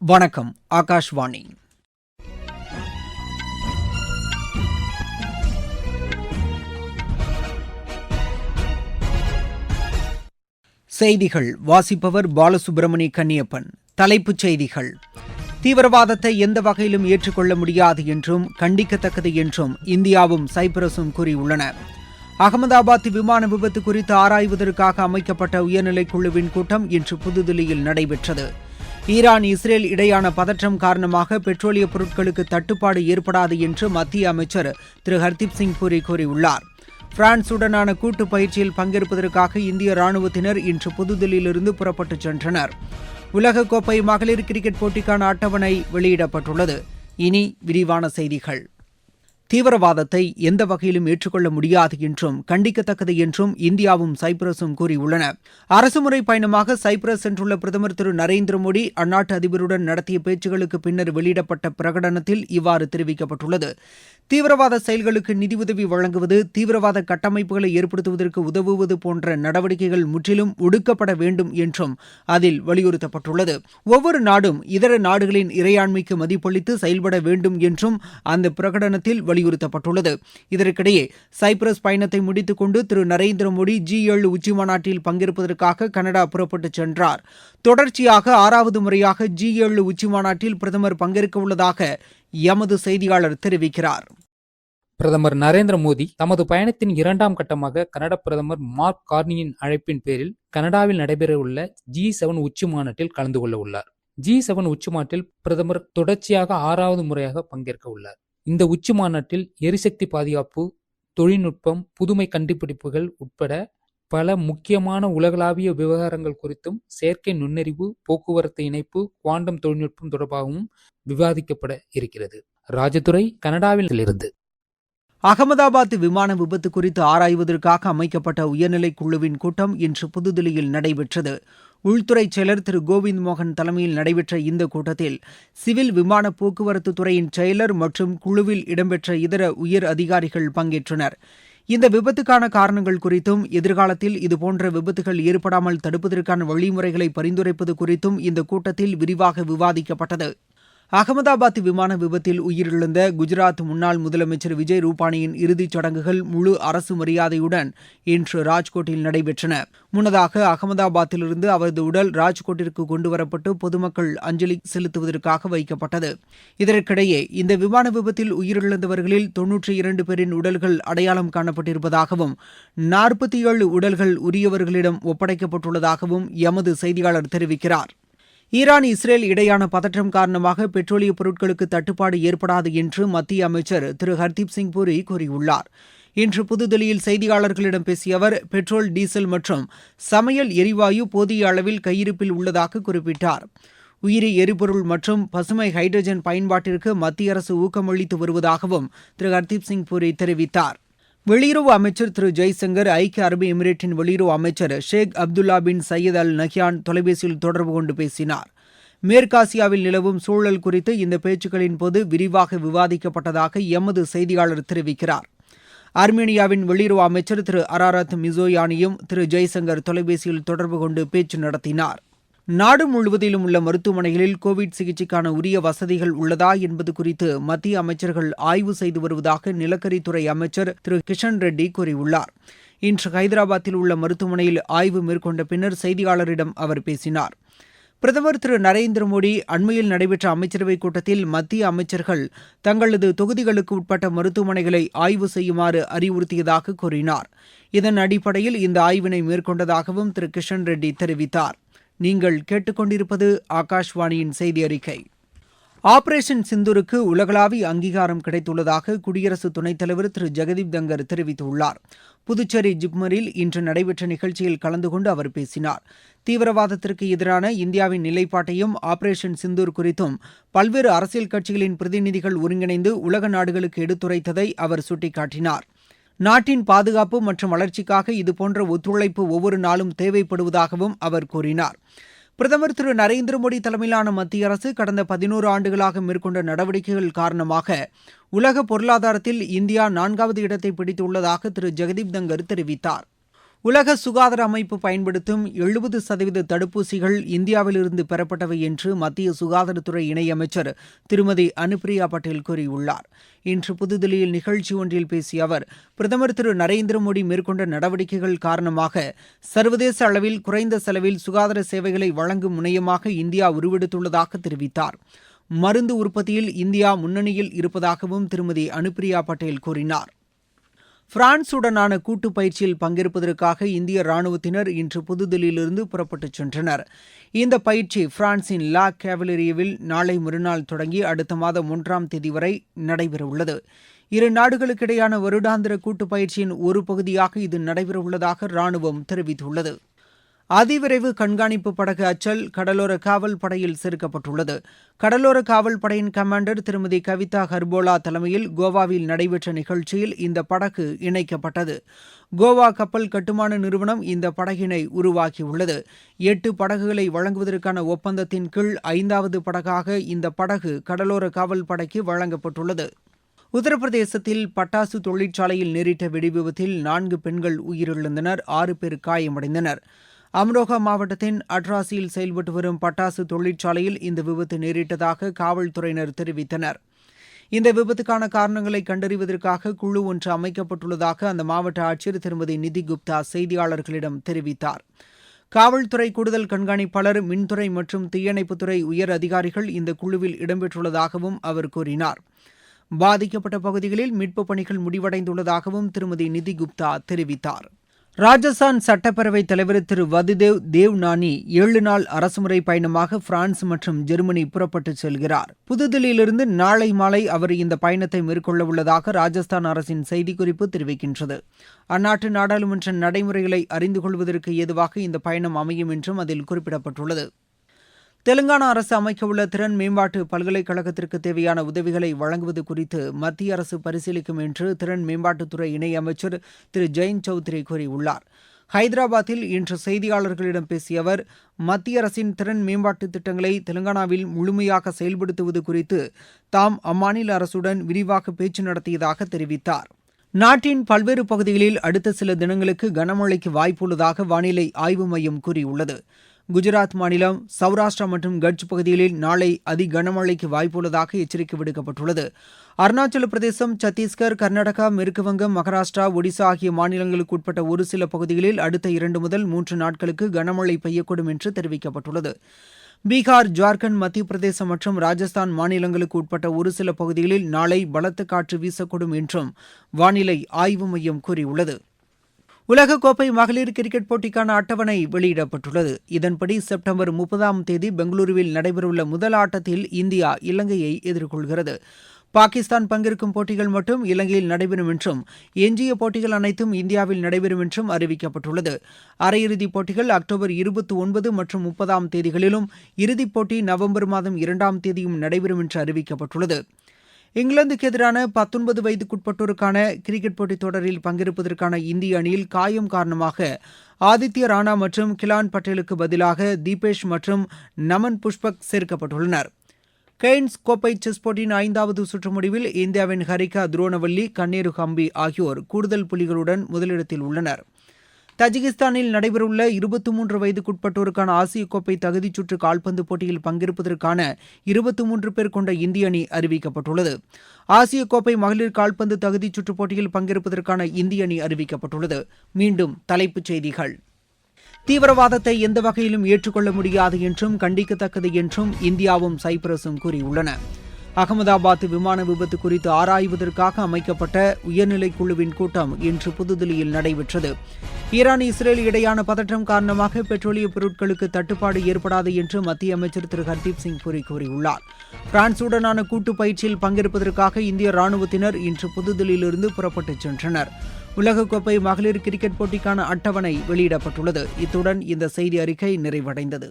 வணக்கம் ஆகாஷ்வாணி. செய்திகள் வாசிப்பவர் பாலசுப்பிரமணிய கன்னியப்பன். தலைப்புச் செய்திகள். தீவிரவாதத்தை எந்த வகையிலும் ஏற்றுக்கொள்ள முடியாது என்றும் கண்டிக்கத்தக்கது என்றும் இந்தியாவும் சைப்ரஸும் கூறியுள்ளன. அகமதாபாத் விமான விபத்து குறித்து ஆராய்வதற்காக அமைக்கப்பட்ட உயர்நிலைக் குழுவின் கூட்டம் இன்று புதுதில்லியில் நடைபெற்றது. ஈரான் இஸ்ரேல் இடையான பதற்றம் காரணமாக பெட்ரோலிய பொருட்களுக்கு தட்டுப்பாடு ஏற்படாது என்று மத்திய அமைச்சர் திரு. ஹர்தீப் சிங் பூரி கூறியுள்ளார். பிரான்சுடனான கூட்டு பயிற்சியில் பங்கேற்பதற்காக இந்திய ராணுவத்தினர் இன்று புதுதில்லியிலிருந்து புறப்பட்டுச் சென்றனர். உலகக்கோப்பை மகளிர் கிரிக்கெட் போட்டிக்கான அட்டவணை வெளியிடப்பட்டுள்ளது. இனி விரிவான செய்திகள். தீவிரவாதத்தை எந்த வகையிலும் ஏற்றுக்கொள்ள முடியாது என்றும் கண்டிக்கத்தக்கது என்றும் இந்தியாவும் சைப்ரஸும் கூறியுள்ளன. அரசுமுறை பயணமாக சைப்ரஸ் சென்றுள்ள பிரதமர் திரு நரேந்திர மோடி அந்நாட்டு அதிபருடன் நடத்திய பேச்சுகளுக்கு பின்னர் வெளியிடப்பட்ட பிரகடனத்தில் இவ்வாறு தெரிவிக்கப்பட்டுள்ளது. தீவிரவாத செயல்களுக்கு நிதியுதவி வழங்குவது தீவிரவாத கட்டமைப்புகளை ஏற்படுத்துவதற்கு உதவுவது போன்ற நடவடிக்கைகள் முற்றிலும் ஒடுக்கப்பட வேண்டும் என்றும் அதில் வலியுறுத்தப்பட்டுள்ளது. ஒவ்வொரு நாடும் இதர நாடுகளின் இறையாண்மைக்கு மதிப்பளித்து செயல்பட வேண்டும் என்றும் அந்த பிரகடனத்தில் வலியுறுத்தப்பட்டுள்ளது. இதற்கிடையே சைப்ரஸ் பயணத்தை முடித்துக் கொண்டு திரு நரேந்திர மோடி ஜி ஏழு உச்சிமாநாட்டில் பங்கேற்பதற்காக கனடா புறப்பட்டுச் சென்றார். தொடர்ச்சியாக ஆறாவது முறையாக ஜி ஏழு உச்சிமாநாட்டில் பிரதமர் பங்கேற்க உள்ளதாக எமது செய்தியாளர் தெரிவிக்கிறார். பிரதமர் நரேந்திர மோடி தமது பயணத்தின் இரண்டாம் கட்டமாக கனடா பிரதமர் மார்க் கார்னியின் அழைப்பின் பேரில் கனடாவில் நடைபெறவுள்ள ஜி செவன் உச்சி மாநாட்டில் கலந்து கொள்ள உள்ளார். ஜி செவன் உச்சி மாநாட்டில் பிரதமர் தொடர்ச்சியாக ஆறாவது முறையாக பங்கேற்க உள்ளார் இந்த உச்சி மாநாட்டில் எரிசக்தி பாதுகாப்பு தொழில்நுட்பம் புதுமை கண்டுபிடிப்புகள் உட்பட பல முக்கியமான உலகளாவிய விவகாரங்கள் குறித்தும் செயற்கை நுண்ணறிவு போக்குவரத்து இணைப்பு குவாண்டம் தொழில்நுட்பம் தொடர்பாகவும் விவாதிக்கப்பட இருக்கிறது. ராஜதுரை கனடாவில் இருந்து. அகமதாபாத் விமான விபத்து குறித்து ஆராய்வதற்காக அமைக்கப்பட்ட உயர்நிலைக் குழுவின் கூட்டம் இன்று புதுதில்லியில் நடைபெற்றது. உள்துறை செயலர் திரு கோவிந்த் மோகன் தலைமையில் நடைபெற்ற இந்த கூட்டத்தில் சிவில் விமான போக்குவரத்து துறையின் செயலர் மற்றும் குழுவில் இடம்பெற்ற இதர உயர் அதிகாரிகள் பங்கேற்றனர். இந்த விபத்துக்கான காரணங்கள் குறித்தும் எதிர்காலத்தில் இதுபோன்ற விபத்துகள் ஏற்படாமல் தடுப்பதற்கான வழிமுறைகளை பரிந்துரைப்பது குறித்தும் இந்த கூட்டத்தில் விரிவாக விவாதிக்கப்பட்டது. அகமதாபாத் விமான விபத்தில் உயிரிழந்த குஜராத் முன்னாள் முதலமைச்சர் விஜய் ரூபானியின் இறுதிச் சடங்குகள் முழு அரசு மரியாதையுடன் இன்று ராஜ்கோட்டில் நடைபெற்றன. முன்னதாக அகமதாபாத்திலிருந்து அவரது உடல் ராஜ்கோட்டிற்கு கொண்டுவரப்பட்டு பொதுமக்கள் அஞ்சலி செலுத்துவதற்காக வைக்கப்பட்டது. இதற்கிடையே இந்த விமான விபத்தில் உயிரிழந்தவர்களில் தொன்னூற்றி இரண்டு பேரின் உடல்கள் அடையாளம் காணப்பட்டிருப்பதாகவும் நாற்பத்தி ஏழு உடல்கள் உரியவர்களிடம் ஒப்படைக்கப்பட்டுள்ளதாகவும் எமது செய்தியாளர் தெரிவிக்கிறார். ஈரான் இஸ்ரேல் இடையான பதற்றம் காரணமாக பெட்ரோலிய பொருட்களுக்கு தட்டுப்பாடு ஏற்படாது என்று மத்திய அமைச்சர் திரு ஹர்தீப் சிங் பூரி கூறியுள்ளார். இன்று புதுதில்லியில் செய்தியாளர்களிடம் பேசிய அவர் பெட்ரோல் டீசல் மற்றும் சமையல் எரிவாயு போதிய அளவில் கையிருப்பில் உள்ளதாக குறிப்பிட்டார். உயிரி எரிபொருள் மற்றும் பசுமை ஹைட்ரஜன் பயன்பாட்டிற்கு மத்திய அரசு ஊக்கமளித்து வருவதாகவும் திரு ஹர்தீப் சிங் பூரி தெரிவித்தார். வெளியுறவு அமைச்சர் திரு ஜெய்சங்கர் ஐக்கிய அரபு எமிரேட்டின் வெளியுறவு அமைச்சர் Sheikh Abdullah bin Zayed Al Nahyan தொலைபேசியில் தொடர்பு கொண்டு பேசினார். மேற்காசியாவில் நிலவும் சூழல் குறித்து இந்த பேச்சுக்களின் போது விரிவாக விவாதிக்கப்பட்டதாக எமது செய்தியாளர் தெரிவிக்கிறார். ஆர்மேனியாவின் வெளியுறவு அமைச்சர் திரு அராரத் மிசோயானியும் திரு ஜெய்சங்கர் தொலைபேசியில் தொடர்பு கொண்டு பேச்சு நடத்தினார். நாடு முழுவதிலும் உள்ள மருத்துவமனைகளில் கோவிட் சிகிச்சைக்கான உரிய வசதிகள் உள்ளதா என்பது குறித்து மத்திய அமைச்சர்கள் ஆய்வு செய்து வருவதாக நிலக்கரித்துறை அமைச்சர் திரு கிஷன் ரெட்டி கூறியுள்ளார். இன்று ஹைதராபாத்தில் உள்ள மருத்துவமனையில் ஆய்வு மேற்கொண்ட பின்னர் செய்தியாளரிடம் அவர் பேசினார். பிரதமர் திரு நரேந்திர மோடி அண்மையில் நடைபெற்ற அமைச்சரவைக் கூட்டத்தில் மத்திய அமைச்சர்கள் தங்களது தொகுதிகளுக்கு உட்பட்ட மருத்துவமனைகளை ஆய்வு செய்யுமாறு அறிவுறுத்தியதாக கூறினார். இதன் அடிப்படையில் இந்த ஆய்வினை மேற்கொண்டதாகவும் திரு கிஷன் ரெட்டி தெரிவித்தார். நீங்கள் கேட்டுக்கொண்டிருப்பது ஆகாஷ்வாணியின் செய்தி அறிக்கை ஆபரேஷன் சிந்துருக்கு உலகளாவிய அங்கீகாரம் கிடைத்துள்ளதாக குடியரசு துணைத் தலைவர் திரு. ஜெகதீப் தங்கர் தெரிவித்துள்ளார். புதுச்சேரி ஜிப்மரில் இன்று நடைபெற்ற நிகழ்ச்சியில் கலந்து கொண்டு அவர் பேசினார். தீவிரவாதத்திற்கு எதிரான இந்தியாவின் நிலைப்பாட்டையும் ஆபரேஷன் சிந்தூர் குறித்தும் பல்வேறு அரசியல் கட்சிகளின் பிரதிநிதிகள் ஒருங்கிணைந்து உலக நாடுகளுக்கு எடுத்துரைத்ததை அவர் சுட்டிக்காட்டினார். நாட்டின் பாதுகாப்பு மற்றும் வளர்ச்சிக்காக இதுபோன்ற ஒத்துழைப்பு ஒவ்வொரு நாளும் தேவைப்படுவதாகவும் அவர் கூறினார். பிரதமர் திரு நரேந்திர மோடி தலைமையிலான மத்திய அரசு கடந்த பதினோரு ஆண்டுகளாக மேற்கொண்ட நடவடிக்கைகள் காரணமாக உலக பொருளாதாரத்தில் இந்தியா நான்காவது இடத்தை பிடித்துள்ளதாக திரு ஜெகதீப் தங்கர் தெரிவித்தார். உலக சுகாதார அமைப்பு பயன்படுத்தும் எழுபது சதவீத தடுப்பூசிகள் இந்தியாவிலிருந்து பெறப்பட்டவை என்று மத்திய சுகாதாரத்துறை இணையமைச்சர் திருமதி அனுப்பிரியா பட்டேல் கூறியுள்ளார். இன்று புதுதில்லியில் நிகழ்ச்சி ஒன்றில் பேசிய அவர் பிரதமர் திரு நரேந்திர மோடி மேற்கொண்ட நடவடிக்கைகள் காரணமாக சர்வதேச அளவில் குறைந்த செலவில் சுகாதார சேவைகளை வழங்கும் முனையமாக இந்தியா உருவெடுத்துள்ளதாக தெரிவித்தார். மருந்து உற்பத்தியில் இந்தியா முன்னணியில் இருப்பதாகவும் திருமதி அனுப்பிரியா பட்டேல் கூறினார். பிரான்சுடனான கூட்டு பயிற்சியில் பங்கேற்பதற்காக இந்திய ராணுவத்தினர் இன்று புதுதில்லியிலிருந்து புறப்பட்டுச் சென்றனர். இந்த பயிற்சி பிரான்சின் லா கேவலரியவில் நாளை மறுநாள் தொடங்கி அடுத்த மாதம் ஒன்றாம் தேதி வரை நடைபெறவுள்ளது. இரு நாடுகளுக்கிடையான வருடாந்திர கூட்டு பயிற்சியின் ஒரு பகுதியாக இது நடைபெறவுள்ளதாக ராணுவம் தெரிவித்துள்ளது. அதிவிரைவு கண்காணிப்பு படகு அச்சல் கடலோர காவல் படையில் சேர்க்கப்பட்டுள்ளது. கடலோர காவல் படையின் கமாண்டர் திருமதி கவிதா ஹர்போலா தலைமையில் கோவாவில் நடைபெற்ற நிகழ்ச்சியில் இந்த படகு இணைக்கப்பட்டது. கோவா கப்பல் கட்டுமான நிறுவனம் இந்த படகினை உருவாக்கியுள்ளது. எட்டு படகுகளை வழங்குவதற்கான ஒப்பந்தத்தின் கீழ் ஐந்தாவது படகாக இந்த படகு கடலோர காவல் படைக்கு வழங்கப்பட்டுள்ளது. உத்தரப்பிரதேசத்தில் பட்டாசு தொழிற்சாலையில் நேரிட்ட வெடிவிபத்தில் நான்கு பெண்கள் உயிரிழந்தனர் ஆறு பேர் காயமடைந்தனர். அம்ரோகா மாவட்டத்தின் அட்ராசியில் செயல்பட்டு வரும் பட்டாசு தொழிற்சாலையில் இந்த விபத்து நேரிட்டதாக காவல்துறையினர் தெரிவித்தனர். இந்த விபத்துக்கான காரணங்களை கண்டறிவதற்காக குழு ஒன்று அமைக்கப்பட்டுள்ளதாக அந்த மாவட்ட ஆட்சியர் திருமதி நிதி குப்தா செய்தியாளர்களிடம் தெரிவித்தார். காவல்துறை கூடுதல் கண்காணிப்பாளர் மின்துறை மற்றும் தீயணைப்புத்துறை உயர் அதிகாரிகள் இந்த குழுவில் இடம்பெற்றுள்ளதாகவும் அவர் கூறினார். பாதிக்கப்பட்ட பகுதிகளில் மீட்புப் பணிகள் முடிவடைந்துள்ளதாகவும் திருமதி நிதி குப்தா தெரிவித்தார். ராஜஸ்தான் சட்டப்பேரவைத் தலைவர் திரு. வதுதேவ் தேவ்நானி ஏழு நாள் அரசுமுறை பயணமாக பிரான்ஸ் மற்றும் ஜெர்மனி புறப்பட்டு செல்கிறார். புதுதில்லியிலிருந்து நாளை மாலை அவர் இந்த பயணத்தை மேற்கொள்ள உள்ளதாக ராஜஸ்தான் அரசின் செய்திக்குறிப்பு தெரிவிக்கின்றது. அந்நாட்டு நாடாளுமன்ற நடைமுறைகளை அறிந்து கொள்வதற்கு ஏதுவாக இந்த பயணம் அமையும் என்றும் அதில் குறிப்பிடப்பட்டுள்ளது. தெலுங்கானா அரசு அமைக்கவுள்ள திறன் மேம்பாட்டு பல்கலைக்கழகத்திற்கு தேவையான உதவிகளை வழங்குவது குறித்து மத்திய அரசு பரிசீலிக்கும் என்று திறன் மேம்பாட்டுத்துறை இணையமைச்சர் திரு ஜெயந்த் சௌத்ரி கூறியுள்ளார். ஹைதராபாத்தில் இன்று செய்தியாளர்களிடம் பேசிய அவர் மத்திய அரசின் திறன் மேம்பாட்டு திட்டங்களை தெலுங்கானாவில் முழுமையாக செயல்படுத்துவது குறித்து தாம் அம்மாநில அரசுடன் விரிவாக பேச்சு நடத்தியதாக தெரிவித்தார். நாட்டின் பல்வேறு பகுதிகளில் அடுத்த சில தினங்களுக்கு கனமழைக்கு வாய்ப்புள்ளதாக வானிலை ஆய்வு மையம் கூறியுள்ளது. குஜராத் மாநிலம் சௌராஷ்டிரா மற்றும் கட்ச் பகுதிகளில் நாளை அதி கனமழைக்கு வாய்ப்புள்ளதாக எச்சரிக்கை விடுக்கப்பட்டுள்ளது. அருணாச்சல பிரதேசம் சத்தீஸ்கர் கர்நாடகா மேற்குவங்கம் மகாராஷ்டிரா ஒடிசா ஆகிய மாநிலங்களுக்கு உட்பட்ட ஒரு சில பகுதிகளில் அடுத்த இரண்டு முதல் மூன்று நாட்களுக்கு கனமழை பெய்யக்கூடும் என்று தெரிவிக்கப்பட்டுள்ளது. பீகார் ஜார்க்கண்ட் மத்திய பிரதேசம் மற்றும் ராஜஸ்தான் மாநிலங்களுக்கு உட்பட்ட ஒரு சில பகுதிகளில் நாளை பலத்த காற்று வீசக்கூடும் என்றும் வானிலை ஆய்வு மையம் கூறியுள்ளது. உலகக்கோப்பை மகளிர் கிரிக்கெட் போட்டிக்கான அட்டவணை வெளியிடப்பட்டுள்ளது. இதன்படி செப்டம்பர் முப்பதாம் தேதி பெங்களூருவில் நடைபெறவுள்ள முதல் ஆட்டத்தில் இந்தியா இலங்கையை எதிர்கொள்கிறது. பாகிஸ்தான் பங்கேற்கும் போட்டிகள் மட்டும் இலங்கையில் நடைபெறும் என்றும் எஞ்சிய போட்டிகள் அனைத்தும் இந்தியாவில் நடைபெறும் என்றும் அறிவிக்கப்பட்டுள்ளது. அரையிறுதிப் போட்டிகள் அக்டோபர் இருபத்தி ஒன்பது மற்றும் முப்பதாம் தேதிகளிலும் இறுதிப் போட்டி நவம்பர் மாதம் இரண்டாம் தேதியும் நடைபெறும் என்று அறிவிக்கப்பட்டுள்ளது. இங்கிலாந்துக்கு எதிரான பத்தொன்பது வயதுக்குட்பட்டோருக்கான கிரிக்கெட் போட்டித் தொடரில் பங்கேற்பதற்கான இந்திய அணியில் காயம் காரணமாக ஆதித்ய ராணா மற்றும் கிலான் பட்டேலுக்கு பதிலாக தீபேஷ் மற்றும் நமன் புஷ்பக் சேர்க்கப்பட்டுள்ளனர். கெய்ன்ஸ் கோப்பை செஸ் போட்டியின் ஐந்தாவது சுற்று முடிவில் இந்தியாவின் ஹரிகா துரோணவல்லி கண்ணீரு ஹம்பி ஆகியோர் கூடுதல் புள்ளிகளுடன் முதலிடத்தில் உள்ளனர். தஜிகிஸ்தானில் நடைபெறவுள்ள இருபத்தி மூன்று வயதுக்குட்பட்டோருக்கான ஆசிய கோப்பை தகுதிச் சுற்று கால்பந்து போட்டியில் பங்கேற்பதற்கான இருபத்தி மூன்று பேர் கொண்ட இந்திய அணி அறிவிக்கப்பட்டுள்ளது. ஆசிய கோப்பை மகளிர் கால்பந்து தகுதிச் சுற்று போட்டியில் பங்கேற்பதற்கான இந்திய அணி அறிவிக்கப்பட்டுள்ளது. மீண்டும் தலைப்புச் செய்திகள். தீவிரவாதத்தை எந்த வகையிலும் ஏற்றுக்கொள்ள முடியாது என்றும் கண்டிக்கத்தக்கது என்றும் இந்தியாவும் சைப்ரஸும் கூறியுள்ளன. அகமதாபாத் விமான விபத்து குறித்து ஆராய்வதற்காக அமைக்கப்பட்ட உயர்நிலை குழுவின் கூட்டம் இன்று புதுதில்லியில் நடைபெற்றது. ஈரான் இஸ்ரேல் இடையான பதற்றம் காரணமாக பெட்ரோலிய பொருட்களுக்கு தட்டுப்பாடு ஏற்படாது என்று மத்திய அமைச்சர் திரு ஹர்தீப் சிங் புரி கூறியுள்ளார். பிரான்சுடனான கூட்டு பயிற்சியில் பங்கேற்பதற்காக இந்திய ராணுவத்தினர் இன்று புதுதில்லியிலிருந்து புறப்பட்டுச் சென்றனர். உலகக்கோப்பை மகளிர் கிரிக்கெட் போட்டிக்கான அட்டவணை வெளியிடப்பட்டுள்ளது. இத்துடன் இந்த செய்தி அறிக்கை நிறைவடைந்தது.